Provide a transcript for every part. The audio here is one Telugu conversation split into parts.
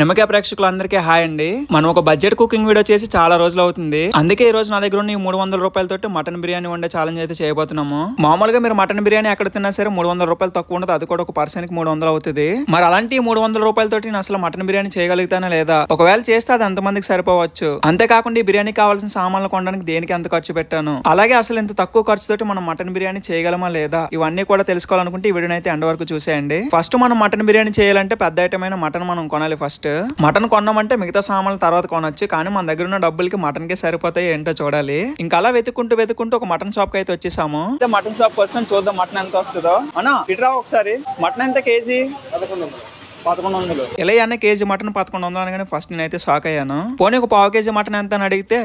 నిమ్మకాయ ప్రేక్షకులందరికీ హాయ్ అండి. మనం ఒక బడ్జెట్ కుకింగ్ వీడియో చేసి చాలా రోజులు అవుతుంది. అందుకే ఈ రోజు నా దగ్గర ఉన్న ఈ మూడు వందల రూపాయలతోటి మటన్ బిర్యానీ వండే ఛాలెంజ్ అయితే చేయబోతున్నాము. మామూలుగా మీరు మటన్ బిర్యానీ ఎక్కడ తిన్నా సరే మూడు వందల రూపాయలు తక్కువ ఉండదు. అది కూడా ఒక పర్సన్కి మూడు వందలు అవుతుంది. మరి అలాంటి మూడు వందల రూపాయలతోటి నేను అసలు మటన్ బిర్యానీ చేయగలుగుతానా లేదా? ఒకవేళ చేస్తే అది ఎంతమందికి సరిపోవచ్చు. అంతేకాకుండా ఈ బిర్యానీ కావాల్సిన సామాన్లు కొనడానికి దేనికి ఎంత ఖర్చు పెట్టాను? అలాగే అసలు ఇంత తక్కువ ఖర్చుతోటి మనం మటన్ బిర్యానీ చేయగలమా లేదా? ఇవన్నీ కూడా తెలుసుకోవాలనుకుంటే ఈ వీడియోని అయితే ఎండ వరకు చూసేయండి. ఫస్ట్ మనం మటన్ బిర్యానీ చేయాలంటే పెద్ద ఐటమ్ అయిన మటన్ మనం కొనాలి ఫస్ట్ మటన్ కొన్నామంటే మిగతా సామాన్లు తర్వాత కొనొచ్చు కానీ మన దగ్గర ఉన్న డబ్బులకి మటన్ కే సరిపోతాయి ఏంటో చూడాలి. ఇంకా అలా వెతుక్కుంటూ వెతుక్కుంటూ ఒక మటన్ షాప్కి అయితే వచ్చేసాము. మటన్ షాప్ కోసం చూద్దాం మటన్ ఎంత వస్తుందో. అనా ఇట్రా ఒకసారి. మటన్ ఎంత కేజీ? పదకొండు వందలు. ఇలా అన్న కేజీ మటన్ పదకొండు వందలు అనగానే ఫస్ట్ నేనైతే షాక్ అయ్యాను. పోనీ ఒక పావు కేజీ మటన్ ఎంత అని అడిగితే?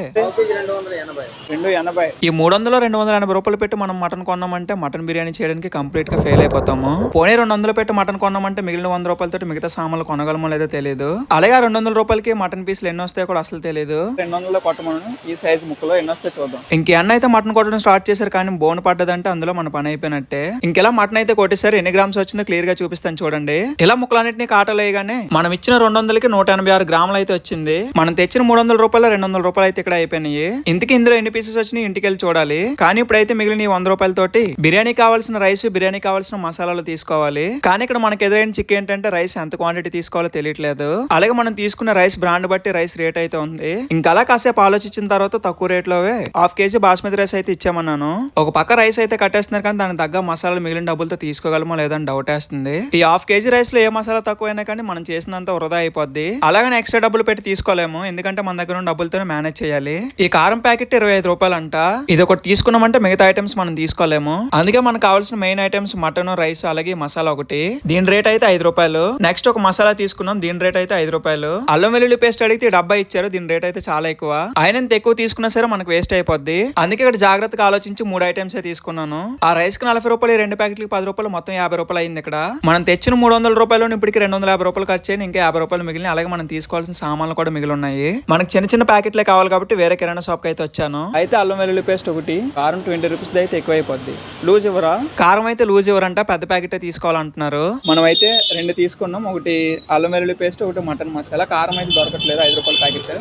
రెండు ఎనభై. ఈ మూడు వందలు రెండు వందల ఎనభై రూపాయలు పెట్టి మనం మటన్ కొన్నామంటే మటన్ బిర్యానీ చేయడానికి కంప్లీట్గా ఫెయిల్ అయిపోతాము. పోనీ రెండు వందలు పెట్టి మటన్ కొన్నామంటే మిగిలిన వంద రూపాయలతో మిగతా సామాన్లు కొనగలమో లేదో తెలియదు అలాగే రెండు వందల రూపాయలకి మటన్ పీసులు ఎన్ని వస్తాయో కూడా అసలు తెలియదు రెండు వందలు కొట్టమను. ఈ సైజ్ ముక్కలో ఎన్ని వస్తాయి చూద్దాం. ఇంకెన్న అయితే మటన్ కొట్టడం స్టార్ట్ చేశారు కానీ బోన్ పడ్డదంటే అందులో మన పని అయిపోయినట్టే. ఇంకెలా మటన్ అయితే కొట్టేసారు ఎన్ని గ్రామ్స్ వచ్చిందో క్లియర్గా చూపిస్తాను చూడండి. ఇలా ముక్కలన్నింటినీ కాటలు వేయగానే మనం ఇచ్చిన రెండు వందలకి నూట ఎనభై ఆరు గ్రాములు అయితే వచ్చింది. మనం తెచ్చిన మూడు వందల రూపాయలు రెండు వందల రూపాయలు అయితే ఇక్కడ అయిపోయినాయి. ఇంతకి ఇందులో ఎన్ని పీసెస్ వచ్చినాయి ఇంటికి వెళ్ళి చూడాలి. కానీ ఇప్పుడైతే మిగిలిన ఈ వంద రూపాయలతోటి బిర్యానీ కావాల్సిన రైస్ బిర్యానీ కావాల్సిన మసాలాలు తీసుకోవాలి. కానీ ఇక్కడ మనకు ఎదురైన చిక్ ఏంటంటే రైస్ ఎంత క్వాంటిటీ తీసుకోవాలో తెలియట్లేదు. అలాగే మనం తీసుకున్న రైస్ బ్రాండ్ బట్టి రైస్ రేట్ అయితే ఉంది. ఇంకా అలా కాసేపు ఆలోచించిన తర్వాత తక్కువ రేట్ లోవే హాఫ్ కేజీ బాస్మతి రైస్ అయితే ఇచ్చామన్నాను. ఒక పక్క రైస్ అయితే కట్టేస్తున్నారు కానీ దానికి తగ్గ మసాలాలు మిగిలిన డబ్బులతో తీసుకోగలమో లేదని డౌట్ వేస్తుంది. ఈ హాఫ్ కేజీ రైస్లో ఏ మసాలా తక్కువైనా కానీ మనం చేసినంత వృధా అయిపోద్ది. అలాగని ఎక్స్ట్రా డబ్బులు పెట్టి తీసుకోలేము. ఎందుకంటే మన దగ్గర ఉన్న డబ్బులతోనే మేనేజ్ చేయాలి. ఈ కారం ప్యాకెట్ ఇరవై ఐదు రూపాయలు అంట ఇది ఒకటి తీసుకున్నామంటే మిగతా ఐటమ్స్ మనం తీసుకోలేము. అందుకే మనకు కావాల్సిన మెయిన్ ఐటమ్స్ మటన్ రైస్ అలాగే మసాలా ఒకటి. దీని రేట్ అయితే ఐదు రూపాయలు. నెక్స్ట్ ఒక మసాలా తీసుకున్నాం. దీని రేట్ అయితే ఐదు రూపాయలు. అల్లం వెల్లుల్లి పేస్ట్ అడిగితే డబ్బా ఇచ్చారు. దీని రేట్ అయితే చాలా ఎక్కువ. ఆయన ఎంత ఎక్కువ తీసుకున్నా సరే మనకు వేస్ట్ అయిపోద్ది. అందుకే ఇక్కడ జాగ్రత్తగా ఆలోచించి మూడు ఐటమ్స్ తీసుకున్నాను. ఆ రైస్కి నలభై రూపాయలు రెండు ప్యాకెట్లకి పది రూపాయలు మొత్తం యాభై రూపాయలు అయింది ఇక్కడ. మనం తెచ్చిన మూడు వందల రూపాయలు ఇప్పటికి రెండు వందల యాభై రూపాయలు ఖర్చు అయ్యి ఇంకా యాభై రూపాయలు మిగిలిన అలాగే మనం తీసుకోవాల్సిన సామాన్లు కూడా మిగిలి ఉన్నాయి మనకి చిన్న చిన్న ప్యాకెట్లే కావాలి కాబట్టి వేరే కిరాణా షాప్కి అయితే వచ్చాను. అయితే అల్లం వెల్లుల్లి పేస్ట్ ఒకటి కారం ట్వంటీ రూపీస్ అయితే ఎక్కువ అయిపోద్ది లూజ్ ఇవ్వరా? కారం అయితే లూజ్ ఇవ్వరంట పెద్ద ప్యాకెట్ తీసుకోవాలంటున్నారు. మనం అయితే రెండు తీసుకున్నాం ఒకటి అల్లం వెల్లుల్లి పేస్ట్ ఒకటి మటన్ మసాలా. కారం అయితే దొరకట్లేదు ఐదు రూపాయల ప్యాకెట్.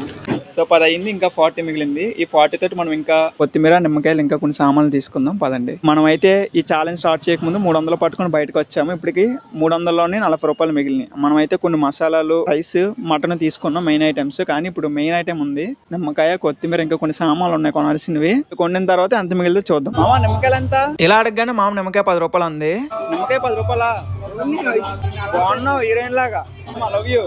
సో పది అయింది ఇంకా ఫార్టీ మిగిలింది. ఈ ఫార్టీ తోటి మనం ఇంకా కొత్తిమీర నిమ్మకాయలు ఇంకా కొన్ని సామాన్లు తీసుకుందాం పదండి. మనం అయితే ఈ ఛాలెంజ్ స్టార్ట్ చేయకముందు మూడు వందలు పట్టుకొని బయటకు వచ్చాము. ఇప్పటికి మూడు వందల్లోనే నలభై రూపాయలు మిగిలినాయి మనం అయితే కొన్ని మసాలాలు రైస్ మటన్ తీసుకున్నాం మెయిన్ ఐటమ్స్ కానీ ఇప్పుడు మెయిన్ ఐటమ్ ఉంది. నిమ్మకాయ కొత్తిమీర ఇంకా కొన్ని సామాన్లు ఉన్నాయి కొనాల్సినవి. కొనిన తర్వాత ఎంత మిగిలితే చూద్దాం. మామ నిమ్మకాయలు ఎంత? ఇలా అడగగానే మామ నిమ్మకాయ పది రూపాయలు ఉంది నిమ్మకాయ పది రూపాయలా? బాగున్నావు హీరోయిన్ లాగా. లవ్ యూ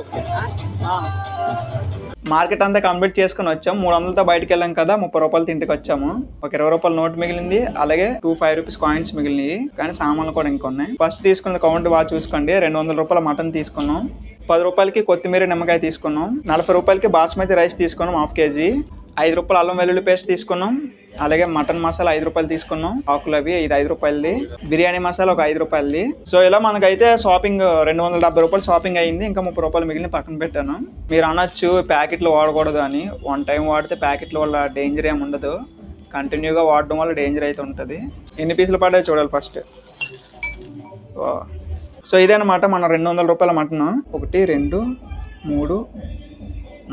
మార్కెట్ అంతా కంప్లీట్ చేసుకుని వచ్చాం. మూడు వందలతో బయటకు వెళ్ళాం కదా ముప్పై రూపాయలు తింటికి వచ్చాము. ఒక ఇరవై రూపాయల నోట్ మిగిలింది అలాగే టూ ఫైవ్ రూపీస్ కాయిన్స్ మిగిలినాయి కానీ సామాన్లు కూడా ఇంకొన్నాయి. ఫస్ట్ తీసుకున్న కౌంట్ బాగా చూసుకోండి. రెండు వందల రూపాయల మటన్ తీసుకున్నాం. పది రూపాయలకి కొత్తిమీర నిమ్మకాయ తీసుకున్నాం. నలభై రూపాయలకి బాస్మతి రైస్ తీసుకున్నాం హాఫ్ కేజీ. ఐదు రూపాయలు అల్లం వెల్లుల్లి పేస్ట్ తీసుకున్నాం. అలాగే మటన్ మసాలా ఐదు రూపాయలు తీసుకున్నాం. ఆకులు అవి ఇది ఐదు రూపాయలది. బిర్యానీ మసాలా ఒక ఐదు రూపాయలది. సో ఇలా మనకైతే షాపింగ్ రెండు వందల డెబ్బై రూపాయలు షాపింగ్ అయింది. ఇంకా ముప్పై రూపాయలు మిగిలిన పక్కన పెట్టాను. మీరు అనొచ్చు ప్యాకెట్లు వాడకూడదు అని. వన్ టైం వాడితే ప్యాకెట్ల వల్ల డేంజర్ ఏమి ఉండదు. కంటిన్యూగా వాడడం వల్ల డేంజర్ అయితే ఉంటుంది. ఎన్ని పీసులు పడ్డాయి చూడాలి ఫస్ట్ సో ఇదేనమాట మన రెండు వందల రూపాయల మటన్. ఒకటి రెండు మూడు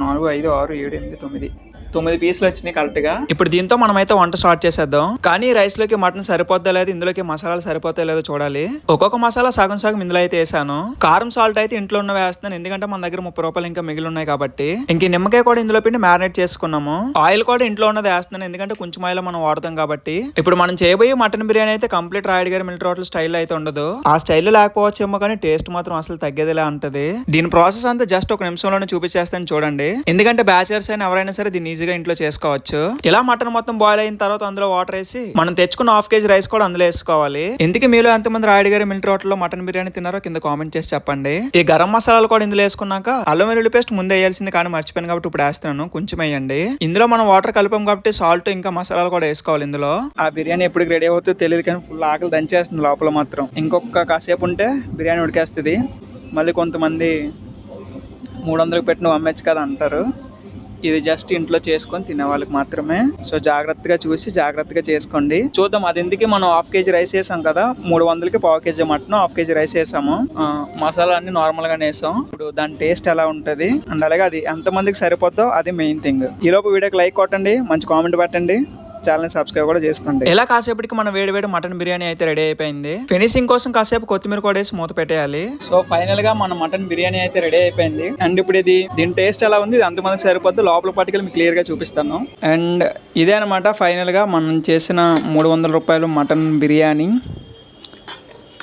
నాలుగు ఐదు ఆరు ఏడు ఎనిమిది తొమ్మిది. తొమ్మిది పీసులు వచ్చినాయి కరెక్ట్గా ఇప్పుడు దీంతో మనం అయితే వంట స్టార్ట్ చేసేద్దాం. కానీ రైస్లోకి మటన్ సరిపోద్దా లేదు ఇందులోకి మసాలాలు సరిపోతా లేదో చూడాలి. ఒక్కొక్క మసాలా సగం సగం ఇందులో అయితే వేసాను. కారం సాల్ట్ అయితే ఇంట్లో ఉన్న వేస్తున్నాను. ఎందుకంటే మన దగ్గర ముప్పై రూపాయలు ఇంకా మిగిలి ఉన్నాయి కాబట్టి. ఇంక నిమ్మకాయ కూడా ఇందులో పిండి మ్యారినేట్ చేసుకున్నాము. ఆయిల్ కూడా ఇంట్లో ఉన్నది వేస్తున్నాను. ఎందుకంటే కొంచెం ఆయిల్ మనం వాడతాం కాబట్టి. ఇప్పుడు మనం చేయబోయే మటన్ బిర్యానీ అయితే కంప్లీట్ రాయడ్ గారి మిలిటరీ హోటల్ స్టైల్ అయితే ఉండదు. ఆ స్టైల్ లేకపోవచ్చేమో కానీ టేస్ట్ మాత్రం అసలు తగ్గేదిలా ఉంటది. దీని ప్రాసెస్ అంతా జస్ట్ ఒక నిమిషంలోనే చూపించేస్తాను చూడండి. ఎందుకంటే బ్యాచులర్స్ అయినా ఎవరైనా సరే దీన్ని ఈజీగా ఇంట్లో చేసుకోవచ్చు. ఇలా మటన్ మొత్తం బాయిల్ అయిన తర్వాత అందులో వాటర్ వేసి మనం తెచ్చుకున్న హాఫ్ కేజీ రైస్ కూడా అందులో వేసుకోవాలి. ఎందుకు మీలో ఎంతమంది రాయుడు గారి మిలిటరీ హోటల్లో మటన్ బిర్యానీ తిన్నారో కింద కామెంట్ చేసి చెప్పండి. ఈ గరం మసాలాలు కూడా ఇందులో వేసుకున్నాక అల్లం వెల్లుల్లి పేస్ట్ ముందు వేయాల్సింది కానీ మర్చిపోయాను కాబట్టి ఇప్పుడు వేస్తున్నాను. కొంచెం వేయండి. ఇందులో మనం వాటర్ కలిపాం కాబట్టి సాల్ట్ ఇంకా మసాలాలు కూడా వేసుకోవాలి ఇందులో. ఆ బిర్యానీ ఎప్పుడు రెడీ అవుతుందో తెలియదు కానీ ఫుల్ ఆకలి దంచేస్తుంది లోపల మాత్రం. ఇంకొక కాసేపు ఉంటే బిర్యానీ ఉడికేస్తుంది. మళ్ళీ కొంతమంది మూడు వందలకు పెట్టిన అమ్మచ్చు కదా అంటారు. ఇది జస్ట్ ఇంట్లో చేసుకొని తినే వాళ్ళకి మాత్రమే. సో జాగ్రత్తగా చూసి జాగ్రత్తగా చేసుకోండి. చూద్దాం అది ఎందుకు మనం హాఫ్ కేజీ రైస్ వేసాం కదా? మూడు వందలకి పావు KG mutton half KG rice వేసాము. మసాలా అన్ని నార్మల్ గానే వేసాం. ఇప్పుడు దాని టేస్ట్ ఎలా ఉంటది? అండ్ అలాగే అది ఎంత మందికి సరిపోద్దో అది మెయిన్ థింగ్ ఈ లోపు వీడియోకి లైక్ కొట్టండి మంచి కామెంట్ పెట్టండి. ఛానల్ సబ్స్క్రైబ్ కూడా చేసుకోండి. ఇలా కాసేపటికి మన వేడి వేడి మటన్ బిర్యానీ అయితే రెడీ అయిపోయింది. ఫినిషింగ్ కోసం కాసేపు కొత్తిమీర కూడా వేసి మూత పెట్టేయాలి. సో ఫైనల్గా మన మటన్ బిర్యానీ అయితే రెడీ అయిపోయింది. అండ్ ఇప్పుడు ఇది దీని టేస్ట్ ఎలా ఉంది ఇది మంది సరిపోద్ది లోపల పట్టుకెళ్ళి మీకు క్లియర్గా చూపిస్తాను. అండ్ ఇదే అనమాట ఫైనల్గా మనం చేసిన మూడు వందల రూపాయలు మటన్ బిర్యానీ.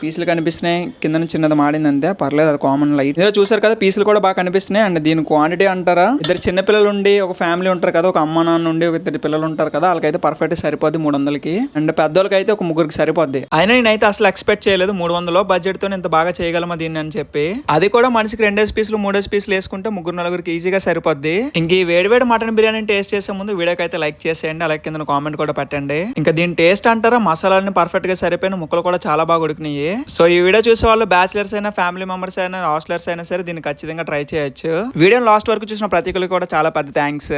పీసులు కనిపిస్తున్నాయి. కింద చిన్నది మాడింది అంతే. పర్లేదు అది కామన్ లైట్ ఇందులో చూసారు కదా పీసులు కూడా బాగా కనిపిస్తున్నాయి. అండ్ దీని క్వాంటిటీ అంటారా? ఇద్దరు చిన్న పిల్లలు ఉండి ఒక ఫ్యామిలీ ఉంటారు కదా ఒక అమ్మ నాన్న ఉండి ఒక ఇద్దరు పిల్లలు ఉంటారు కదా వాళ్ళకైతే పర్ఫెక్ట్ సరిపోద్ది మూడు వందలకి అండ్ పెద్దోళ్ళకి అయితే ఒక ముగ్గురికి సరిపోద్ది. అయినా నేనైతే అసలు ఎక్స్పెక్ట్ చేయలేదు మూడు వందలు బడ్జెట్తో ఇంత బాగా చేయగలమా దీన్ని అని చెప్పి. అది కూడా మనిషికి రెండేసి పీసులు మూడేసి పీసులు వేసుకుంటే ముగ్గురు నలుగురికి ఈజీగా సరిపోద్ది. ఇంక ఈ వేడివేడి మటన్ బిర్యానీ టేస్ట్ చేసే ముందు వీడియోకి అయితే లైక్ చేసేయండి. అలాగే కింద కామెంట్ కూడా పెట్టండి. ఇంకా దీని టేస్ట్ అంటారా? మసాలాన్ని పర్ఫెక్ట్గా సరిపోయిన ముక్కలు కూడా చాలా బాగా ఉడికినాయి. సో ఈ వీడియో చూసే వాళ్ళు బ్యాచిలర్స్ అయినా ఫ్యామిలీ మెంబర్స్ అయినా హాస్టలర్స్ అయినా సరే దీన్ని ఖచ్చితంగా ట్రై చేయొచ్చు. వీడియో లాస్ట్ వరకు చూసిన ప్రతి కూడా చాలా పెద్ద థ్యాంక్స్